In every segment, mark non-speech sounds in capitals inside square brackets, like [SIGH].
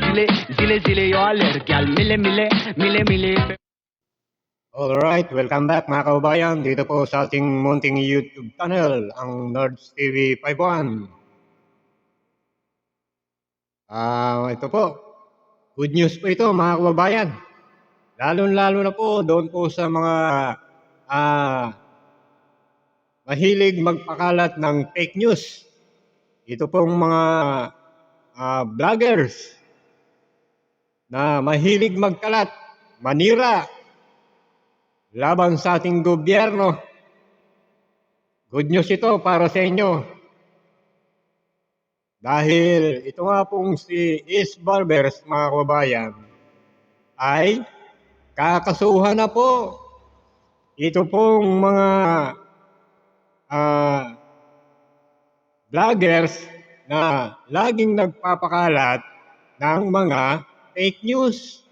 जिले जिले जिले और लड़कियां मिले मिले मिले मिले Alright, welcome back mga kababayan. Dito po sa ating munting YouTube channel, ang Nerds TV 51. Ah, ito po. Good news po ito mga kababayan. Lalo-lalo na po doon po sa mga ah, mahilig magpakalat ng fake news. Ito pong mga ah, vloggers na mahilig magkalat, manira, laban sa ating gobyerno. Good news ito para sa inyo. Dahil ito nga pong si Is Barbers, mga kababayan, ay kakasuhan na po. Ito pong mga ah, vloggers na laging nagpapakalat ng mga fake news.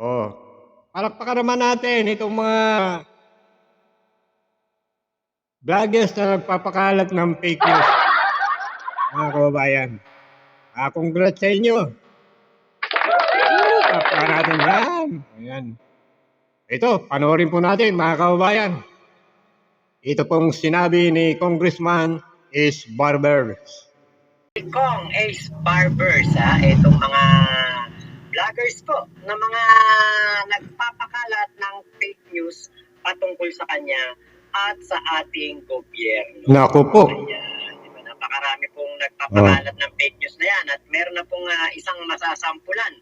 Oh, palakpakan naman natin itong mga vloggers na nagpapakalat ng fake news. [LAUGHS] Mga kababayan. Ah, congrats sa inyo. Palakpakan natin yan. Ayan. Ito, panoorin po natin mga kababayan. Ito pong sinabi ni Congressman is Barbers. Kong Ace Barbers, ha? Itong mga vloggers po na mga nagpapakalat ng fake news patungkol sa kanya at sa ating gobyerno. Naku po. Ayan, di ba? Napakarami pong nagpapakalat ng fake news na yan at meron na pong ah, isang masasampulan.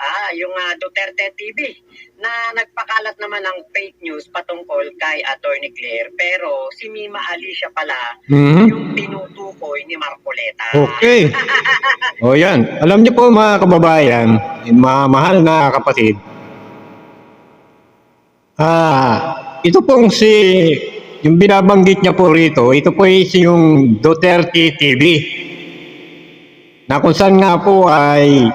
Ah, yung ah, Duterte TV na nagpakalat naman ng fake news patungkol kay Attorney Claire pero si Mima Alicia pala Mhm. yung tinutukoy ni Marcoleta. Okay. [LAUGHS] O yan. Alam niyo po mga kababayan, mga mahal na kapatid, ah, ito pong si, yung binabanggit niya po rito, ito po is yung Duterte TV. Na kung saan nga po ay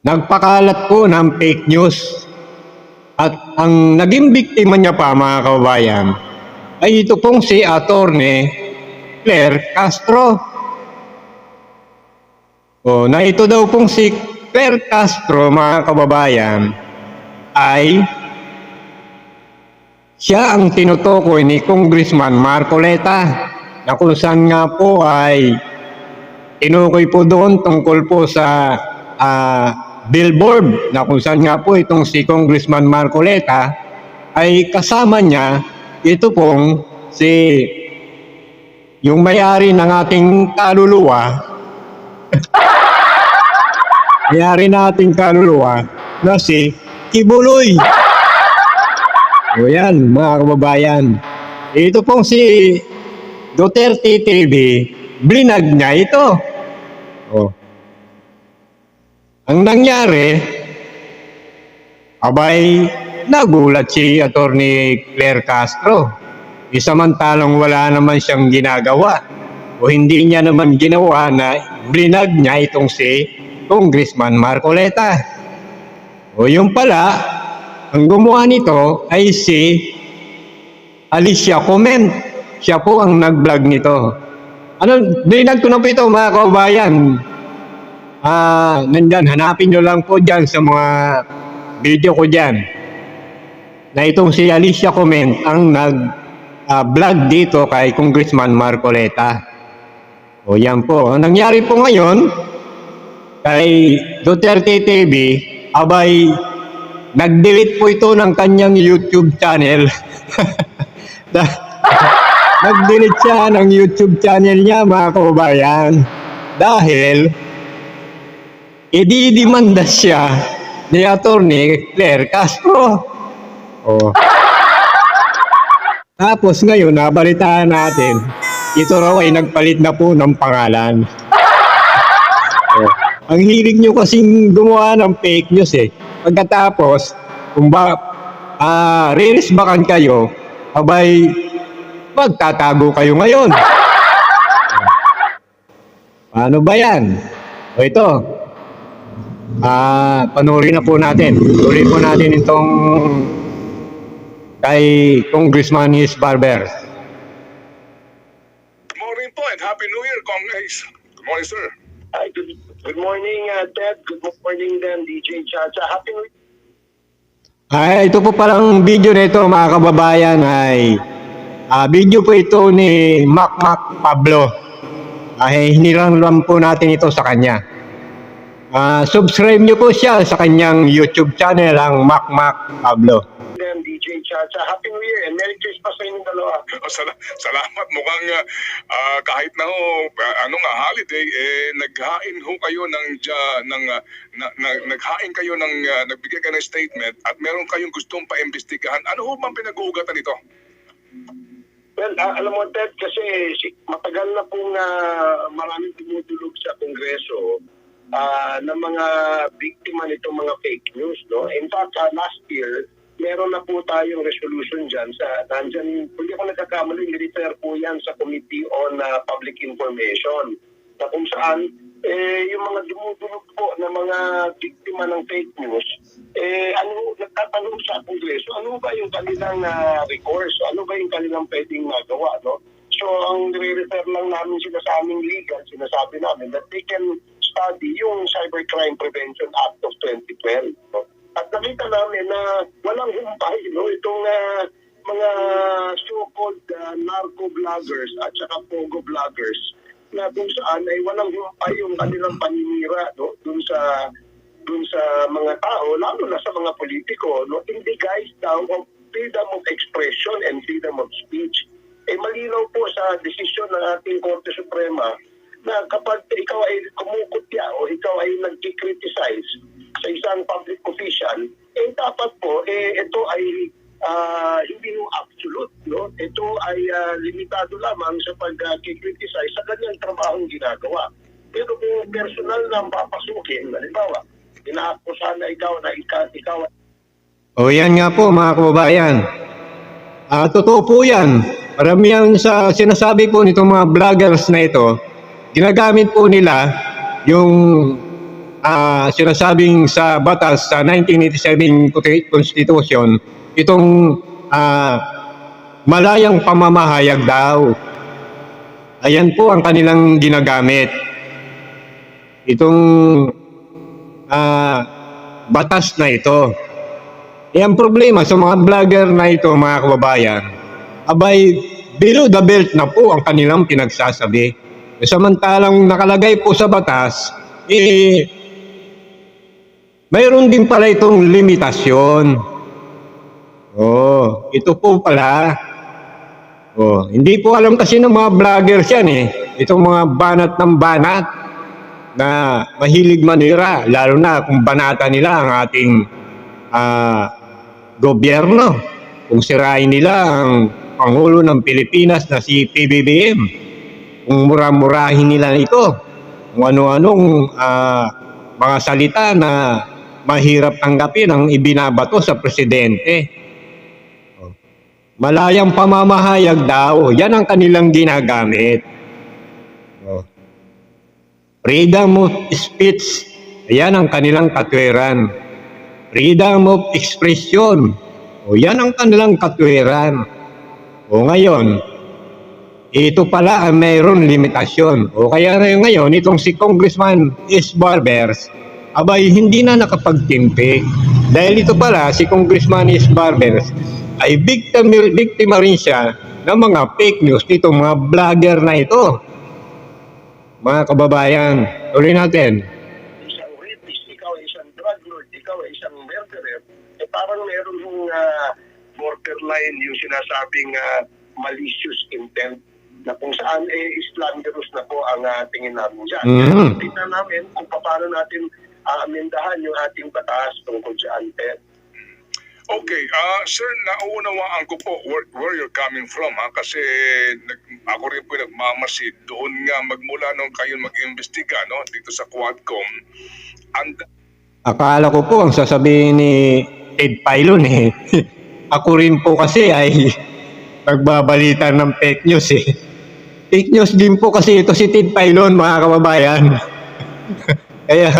nagpakalat po ng fake news. At ang naging biktima niya pa mga kababayan, ay ito pong si Attorney Claire Castro. O, na ito daw pong si Claire Castro, mga kababayan, ay siya ang tinutukoy ni Congressman Marcoleta na kung saan nga po ay tinukoy po doon tungkol po sa ah, billboard na kung saan nga po itong si Congressman Marcoleta ay kasama niya ito pong si yung may-ari ng ating kaluluwa [LAUGHS] may-ari ng ating kaluluwa na si Kibuloy. O yan, mga kababayan. Ito pong si Duterte TV, blinag niya ito. O. Ang nangyari, abay, nagulat si Attorney Claire Castro. Isamantalang wala naman siyang ginagawa o hindi niya naman ginawa na blinag niya itong si Congressman Marcoleta. O yung pala, ang gumawa nito ay si Alicia Comment. Siya po ang nag-vlog nito. Ano, blinag ko na po ito mga kababayan. Ah, nandyan, hanapin nyo lang po dyan sa mga video ko dyan. Na itong si Alicia Comment ang nag-vlog dito kay Congressman Marcoleta. O yan po. Ang nangyari po ngayon, kay Duterte TV, abay, nag-delete po ito ng kanyang YouTube channel. [LAUGHS] Nag-delete siya ng YouTube channel niya, mga kababayan. Dahil, ididimanda siya ni Attorney Claire Castro. Oh. [LAUGHS] Tapos ngayon, nabalitaan natin, ito raw ay nagpalit na po ng pangalan. [LAUGHS] Oh. Ang hilig nyo kasing gumawa ng fake news eh. Pagkatapos, kung ba, ah, ririsbakan kayo, abay, magtatago kayo ngayon. [LAUGHS] Paano ba yan? O ito, ah, panurin na po natin. Tuloy po natin itong kay Congressman Is Barber. Morning po and happy Happy New Year, Ace. Good morning, sir. Hi, good, good morning, uh, Ted. Good morning then, DJ Chacha. Happy New Year. Ay, ito po palang video na ito mga kababayan ay ah, video po ito ni Mac Mac Pablo. Ay, hinilang lang po natin ito sa kanya. Ah, subscribe niyo po siya sa kanyang YouTube channel ang Mac Mac Pablo. Then, DJ Chacha. Happy New Year and Merry Christmas sa inyong dalawa. [LAUGHS] Oh, sala- salamat. Mukhang ah, kahit na ho, ano nga, holiday, eh, naghain ho kayo ng, ja- ng ah, na, na- naghain kayo ng, ah, nagbigay kayo ng statement at meron kayong gustong paimbestigahan. Ano ho bang pinag-uugatan ito? Well, ah, alam mo, Ted, kasi si- matagal na pong ah, maraming tumutulog sa Kongreso ah, ng mga biktima nitong mga fake news. No? In fact, ah, last year, meron na po tayong resolution dyan sa, nandyan, kung di ako nagkakamali, refer po yan sa Committee on ah, Public Information na kung saan eh, yung mga dumudulog po na mga biktima ng fake news, eh, ano, nagtatanong sa Kongreso, ano ba yung kanilang ah, recourse? Ano ba yung kanilang pwedeng magawa? No? So, ang nire-refer lang namin sila sa aming legal, sinasabi namin that they can study Cybercrime Prevention Act of 2012. No? At nakita namin na walang humpay no? itong ah, mga so-called ah, narco-vloggers at saka pogo-vloggers na kung saan ay walang humpay yung kanilang paninira no? dun sa dun sa mga tao, lalo na sa mga politiko, no? in the guise daw of freedom of expression and freedom of speech. Eh malinaw po sa desisyon ng ating Korte Suprema na kapag ikaw ay kumukutya o ikaw ay nag-criticize sa isang public official, eh dapat po, eh ito ay ah, hindi mo absolute. No? Ito ay ah, limitado lamang sa pag-criticize sa kanyang trabahong ginagawa. Pero kung personal na papasukin, halimbawa, inaakusahan na ikaw na ikaw, ikaw O yan nga po mga kababayan. Ah, totoo po yan. Paramihan sa sinasabi po nitong mga vloggers na ito, ginagamit po nila yung ah, sinasabing sa batas sa 1987 Consti- Constitution, itong ah, malayang pamamahayag daw. Ayan po ang kanilang ginagamit. Itong ah, batas na ito. Eh, ang problema sa mga vlogger na ito, mga kababayan, abay, below the belt na po ang kanilang pinagsasabi. Samantalang nakalagay po sa batas, eh, mayroon din pala itong limitasyon. Oh, ito po pala. Oh, hindi po alam kasi ng mga vloggers yan eh. Itong mga banat ng banat na mahilig manira, lalo na kung banata nila ang ating ah, gobyerno. Kung sirain nila ang Pangulo ng Pilipinas na si PBBM, mura-murahin nila ito, kung ano-anong ah, mga salita na mahirap tanggapin ang ibinabato sa presidente. Malayang pamamahayag daw, yan ang kanilang ginagamit. Freedom of speech, yan ang kanilang katwiran. Freedom of expression, o yan ang kanilang katwiran. O ngayon, ito pala ang mayroon limitasyon. O kaya na ngayon, itong si Congressman S. Barbers, abay hindi na nakapagtimpi. Dahil ito pala, si Congressman S. Barbers, ay biktima, biktima rin siya ng mga fake news nitong mga vlogger na ito. Mga kababayan, tuloy natin. isang rapist, ikaw isang drug lord, ikaw ay isang murderer, eh parang meron yung ah, borderline yung sinasabing ah, malicious intent na kung saan eh slanderous na po ang ah, tingin namin dyan. Mhm. Tingnan namin kung paano natin aamindahan yung ating batas tungkol sa antet. Okay, ah sir, nauunawaan ko po where, where you're coming from ha kasi nag, ako rin po nagmamasid doon nga magmula nung kayo mag-imbestiga no dito sa Quadcom. And Akala ko po ang sasabihin ni Ted Pilon eh. [LAUGHS] Ako rin po kasi ay [LAUGHS] nagbabalita ng fake news eh. Fake news din po kasi ito si Ted Pilon mga kababayan. [LAUGHS] Kaya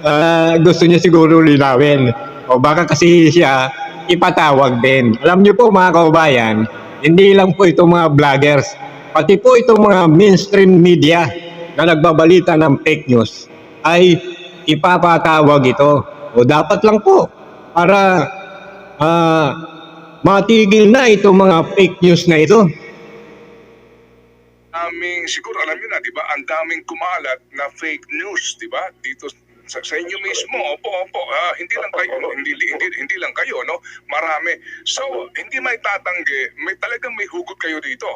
ah, gusto niya siguro linawin. O baka kasi siya ipatawag din. Alam niyo po mga kababayan, hindi lang po itong mga vloggers. pati po itong mga mainstream media na nagbabalita ng fake news ay ipapatawag ito. O dapat lang po para ah, matigil na itong mga fake news na ito. Aming, siguro alam niyo na, di ba, ang daming kumalat na fake news, di ba? Dito sa, sa inyo mismo, opo, opo, ah, hindi lang kayo, no? hindi, hindi, hindi lang kayo, no? Marami. So, hindi may tatanggi, may talagang may hugot kayo dito.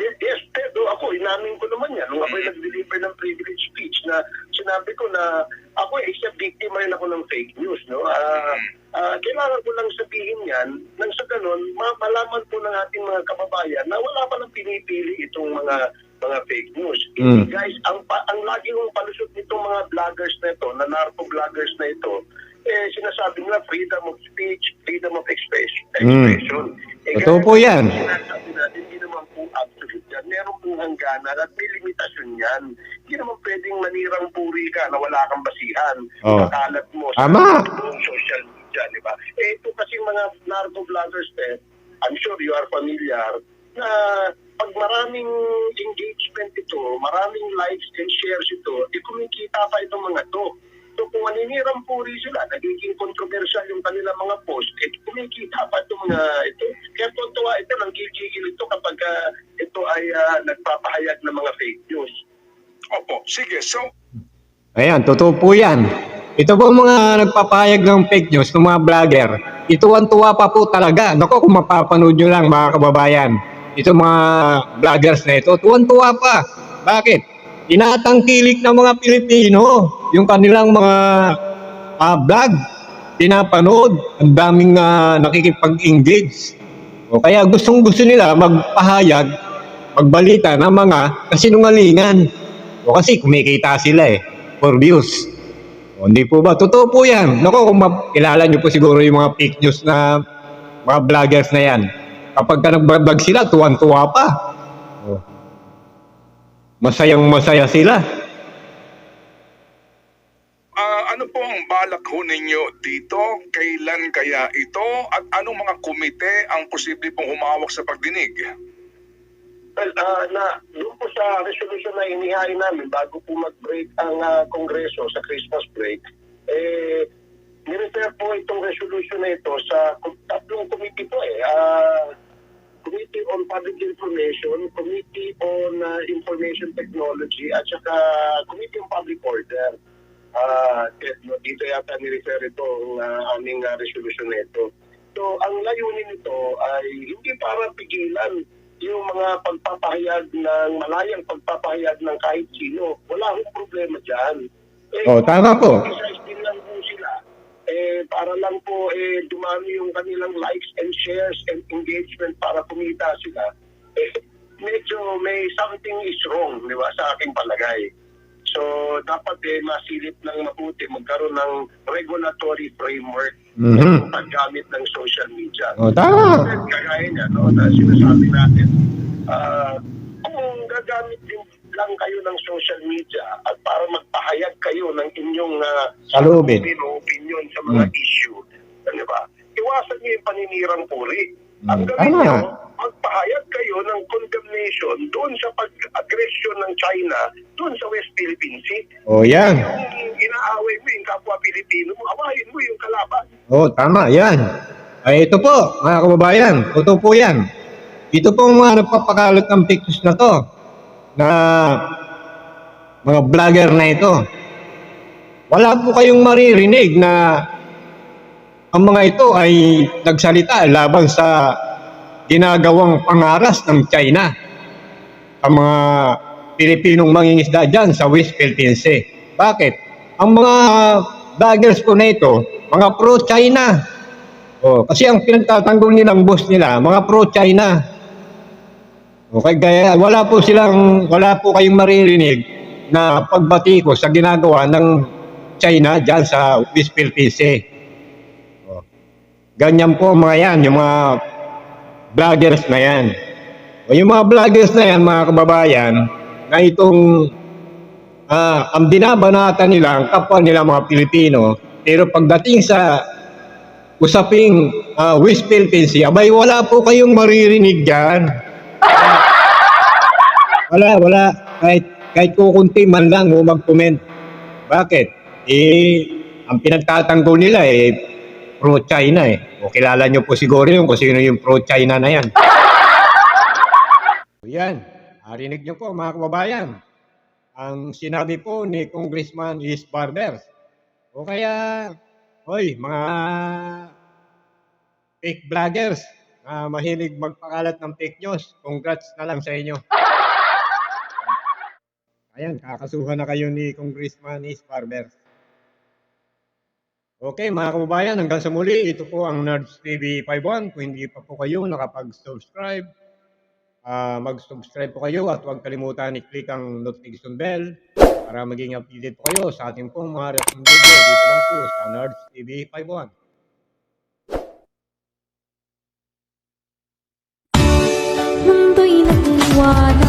Yes, pero ako, inamin ko naman yan. Nung ako ay nag-deliver ng privilege speech na sinabi ko na ako ay isa biktima rin ako ng fake news. No? Ah, ah, kailangan ko lang sabihin yan nang sa ganun, ma- malaman po ng ating mga kababayan na wala pa lang pinipili itong mga mga fake news. Mm. Guys, ang, pa- ang lagi kong palusot nitong mga vloggers na ito, na narco vloggers na ito, eh, sinasabi nila freedom of speech, freedom of expression. Mm. expression. Eh, Totoo po yan. sinasabi natin, po absolute yan. Meron pong hangganan at may limitasyon yan. Hindi naman pwedeng manirang puri ka na wala kang basihan. Oh. Kakalat mo sa buong social media, di ba? Eh, ito kasi mga narco vloggers, eh, I'm sure you are familiar, na pag maraming engagement ito, maraming likes and shares ito, eh kumikita pa itong mga to. Maninirang puri sila, nagiging controversial yung kanilang mga post, eh kumikita pa itong mga ito. Kaya totoo ito, nang gigil ito kapag ah, ito ay ah, nagpapahayag ng mga fake news. Opo, sige, so, Ayan, totoo po yan. Ito po mga nagpapahayag ng fake news ng mga vlogger. Ituwan-tuwa pa po talaga. Naku, kung mapapanood nyo lang mga kababayan. Ito mga vloggers na ito, tuwan-tuwa pa. Bakit? Tinatangkilik ng mga Pilipino yung kanilang mga ah, vlog. Pinapanood. Ang daming ah, nakikipag-engage. O kaya gustong gusto nila magpahayag, magbalita ng mga kasinungalingan. O kasi kumikita sila eh, for views. O hindi po ba? Totoo po yan. Naku, kung kilala nyo po siguro yung mga fake news na mga vloggers na yan. Kapag ka nag-vlog sila, tuwan-tuwa pa. O. Masayang masaya sila. Ano po ang balak ho ninyo dito? Kailan kaya ito? At anong mga komite ang posible pong humawak sa pagdinig? Well, ah, na, doon po sa resolution na inihain namin bago po mag-break ang ah, Kongreso sa Christmas break, eh, nirefer po itong resolution na ito sa tatlong committee po eh. Ah, Committee on Public Information, Committee on ah, Information Technology, at saka Committee on Public Order. Ah, dito yata nirefer ito ang ah, aming ah, resolution na ito. So, ang layunin nito ay hindi para pigilan yung mga pagpapahayag ng malayang pagpapahayag ng kahit sino. Wala akong problema dyan. Eh, Oh, tama po. Din lang po sila. Eh, para lang po eh, dumami yung kanilang likes and shares and engagement para kumita sila. Eh, medyo may something is wrong, di ba, sa aking palagay. So, dapat eh, masilip ng mabuti, magkaroon ng regulatory framework Mhm. sa paggamit ng social media. O, tama. Kagaya niya, no, na sinasabi natin, ah, kung gagamit din lang kayo ng social media at para magpahayag kayo ng inyong uh, Saloobin. opinion sa mga Hmm. issue, di ba? Iwasan niyo yung paninirang puri. Hmm, Ang gawin niyo, magpahayag kayo ng condemnation doon sa pag-aggression ng China doon sa West Philippine Sea. O, yan. Yung inaaway mo yung kapwa Pilipino mo, awahin mo yung kalaban. O, tama, yan. Ay, ito po, mga kababayan, totoo po yan. Ito po ang mga nagpapakalat ng pictures na to, na mga vlogger na ito. Wala po kayong maririnig na ang mga ito ay nagsalita laban sa ginagawang pangaras ng China sa mga Pilipinong mangingisda dyan sa West Philippine Sea. Bakit? Ang mga vloggers po na ito, mga pro-China. Oh, kasi ang pinagtatanggol nilang boss nila, mga pro-China. Okay, kaya wala po silang, wala po kayong maririnig na pagbati ko sa ginagawa ng China dyan sa West Philippine Sea. Oh. Ganyan po mga yan, yung mga vloggers na yan. O yung mga vloggers na yan, mga kababayan, na itong ah, ang binabanata nila, ang kapwa nila mga Pilipino, pero pagdating sa usaping ah, West Philippine Sea, abay wala po kayong maririnig dyan. Wala, wala. Kahit, kahit kukunti man lang mo mag-comment. Bakit? Eh, ang pinagtatanggol nila eh, pro-China eh. O kilala nyo po siguro yun kung sino yung pro-China na yan. [LAUGHS] Yan, narinig nyo po mga kababayan. Ang sinabi po ni Congressman is Barbers. O kaya, hoy, mga fake vloggers na mahilig magpakalat ng fake news, congrats na lang sa inyo. [LAUGHS] Ayan, kakasuhan na kayo ni Congressman is Barbers. Okay, mga kababayan, hanggang sa muli, ito po ang Nerds TV 51. Kung hindi pa po kayo nakapag-subscribe, ah, mag-subscribe po kayo at huwag kalimutan i-click ang notification bell para maging updated po kayo sa ating pong mga reaction video dito lang po sa Nerds TV 51. Mundo'y nagwala